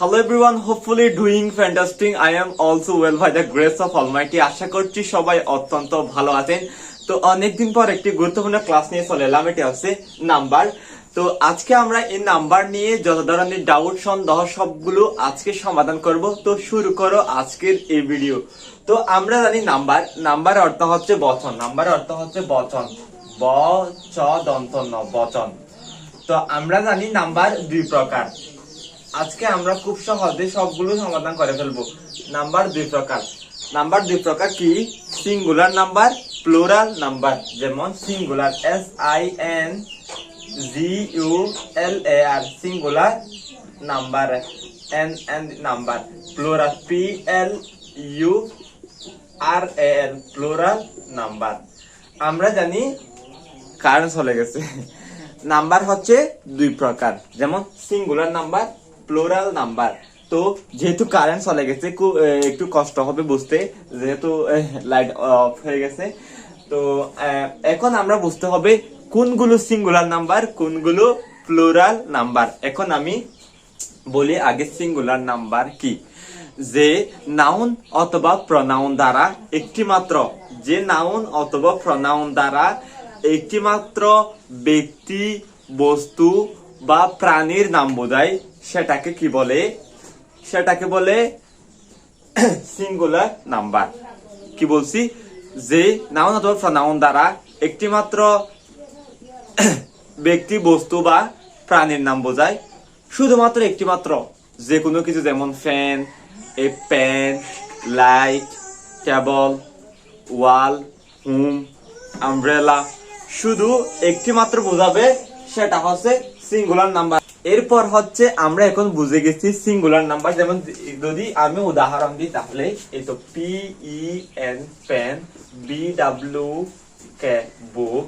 Hello everyone, hopefully doing fantastic. I am also well by the grace of Almighty. আশা করছি সবাই অত্যন্ত ভালো আছেন। তো অনেকদিন পর একটি গুরুত্বপূর্ণ ক্লাস নিয়ে চলে এলাম। এটি হচ্ছে নাম্বার তো আজকে আমরা এই নাম্বার নিয়ে যত ধরনের ডাউট সন্দেহ সবগুলো আজকে সমাধান করব। তো শুরু করো আজকের এই ভিডিও তো আমরা জানি নাম্বার নাম্বার অর্থ হচ্ছে বচন। নাম্বার অর্থ হচ্ছে বচন। ব চ দন্ত বচন। তো আমরা জানি নাম্বার দুই প্রকার। আজকে আমরা খুব সহজে সবগুলো সমাধান করে ফেলব। নাম্বার দুই প্রকার। নাম্বার দুই প্রকার কি? সিঙ্গুলার নাম্বার প্লুরাল নাম্বার যেমন singular S I N G U L A R singular number N N number plural P L U R A L plural number আমরা জানি কারেন্ট চলে গেছে। নাম্বার হচ্ছে দুই প্রকার, যেমন সিঙ্গুলার নাম্বার প্লোরাল নাম্বার তো যেহেতু কারেন্ট চলে গেছে একটু কষ্ট হবে বুঝতে। যেহেতু লাইট অফ হয়ে গেছে। তো এখন আমরা বুঝতে হবে কোনগুলো সিঙ্গুলার নাম্বার কোনগুলো প্লোরাল নাম্বার এখন আমি বলি আগে সিঙ্গুলার নাম্বার কি? যে নাউন অথবা প্রনাউন দ্বারা একটি মাত্র যে নাউন অথবা প্রনাউন দ্বারা একটি মাত্র ব্যক্তি, বস্তু বা প্রাণীর নাম বোঝায়, সেটাকে কি বলে? সেটাকে বলে সিঙ্গুলার নাম্বার কি বলছি? যে নাউন অথবা প্রনাউন দ্বারা একটি মাত্র ব্যক্তি, বস্তু বা প্রাণীর নাম বোঝায়। শুধুমাত্র একটি মাত্র যে কোনো কিছু যেমন fan a pan light table wall hmm umbrella শুধু একটি মাত্র বোঝাবে, সেটা হচ্ছে সিঙ্গুলার নাম্বার এরপর হচ্ছে আমরা এখন বুঝে গেছি সিঙ্গুলার নাম্বার যেমন যদি আমি উদাহরণ দিই তাহলে এই তো P E N pen B W K book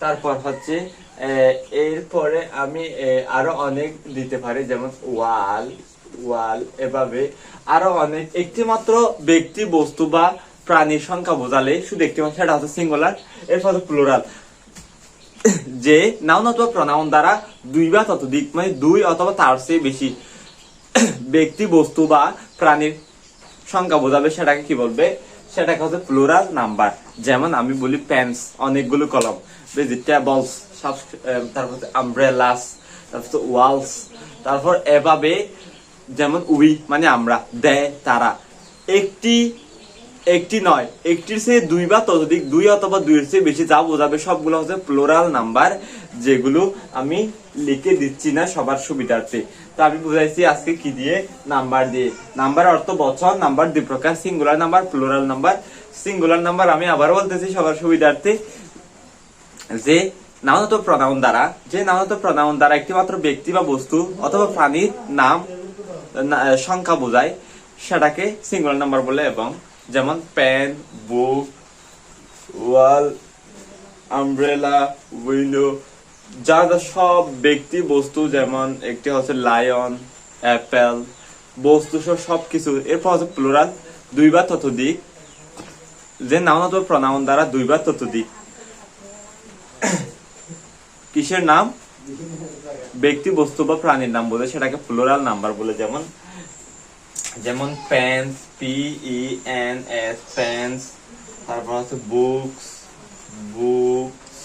তারপর হচ্ছে এরপরে আমি আরও অনেক দিতে পারি, যেমন ওয়াল ওয়াল, এভাবে। আরও অনেক একটি মাত্র ব্যক্তি বস্তু বা প্রাণীর সংখ্যা বোঝালে শুধু একটি মাত্র সেটা হচ্ছে সিঙ্গুলার এরপর প্লুরাল যে নাউন অথবা প্রনাউন দ্বারা দুই বা ততোধিক মানে দুই অথবা তার চেয়ে বেশি ব্যক্তি বস্তু বা প্রাণীর সংখ্যা বোঝাবে, সেটাকে কি বলবে? সেটাকে হচ্ছে প্লুরাল নাম্বার যেমন আমি বলি পেন্স অনেকগুলো কলম। ভেজিটেবলস তারপর আমব্রেলাস তারপর ওয়ালস তারপর এভাবে যেমন উই মানে আমরা দেয় তারা। একটি একটি নয়, একটির চেয়ে দুই বা ততোধিক দুই অথবা দুইয়ের চেয়ে বেশি যা বোঝাবে সবগুলো হচ্ছে প্লোরাল নাম্বার যেগুলো আমি লিখে দিচ্ছি না সবার সুবিধার্থে। তো আমি বুঝাইছি আজকে কি দিয়ে? নাম্বার দিয়ে। নাম্বার অর্থ বচন নাম্বার দুই প্রকার singular number plural number singular number আমি আবার বলতেছি সবার সুবিধার্থে যে নাউনত প্রনাউন দ্বারা, যে নাউনত প্রনাউন দ্বারা একটি মাত্র ব্যক্তি বা বস্তু অথবা প্রাণীর নাম সংখ্যা বোঝায়, সেটাকে সিঙ্গুলার নাম্বার বলে এবং যেমন pen book wall umbrella window যা যা সব ব্যক্তি বস্তু, যেমন একটি হচ্ছে লায়ন অ্যাপেল বস্তু সব কিছু এরপর হচ্ছে প্লোরাল দুইবার ততোধিক। যে নাউন অথবা প্রনাউন দ্বারা দুইবার ততোধিক। কিসের নাম? ব্যক্তি, বস্তু বা প্রাণীর নাম বলে, সেটাকে প্লুরাল নাম্বার বলে, যেমন যেমন pens P E N S pens তারপর হচ্ছে বুকস বুকস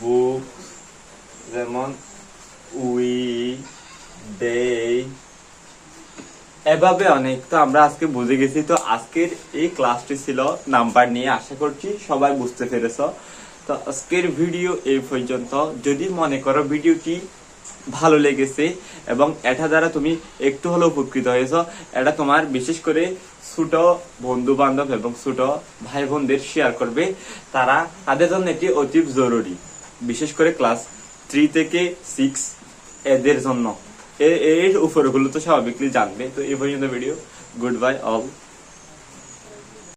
বুকস যেমন উই ডে এভাবে অনেক। তো আমরা আজকে বুঝে গেছি, তো আজকের এই ক্লাসটি ছিল নাম্বার নিয়ে। আশা করছি সবাই বুঝতে পেরেছ। তো আজকের ভিডিও এই পর্যন্ত। যদি মনে করো ভিডিওটি ভালো লেগেছে এবং এটা দ্বারা তুমি একটু হলেও উপকৃত হয়েছ। এটা তোমার বিশেষ করে ছোট বন্ধু বান্ধব এবং ছোট ভাই বোনদের শেয়ার করবে। তারা তাদের জন্য এটি অতি জরুরি, বিশেষ করে ক্লাস থ্রি থেকে সিক্স এদের জন্য। এর উপরগুলো তো স্বাভাবিকলি জানবে। তো এই পর্যন্ত ভিডিও গুড বাই অল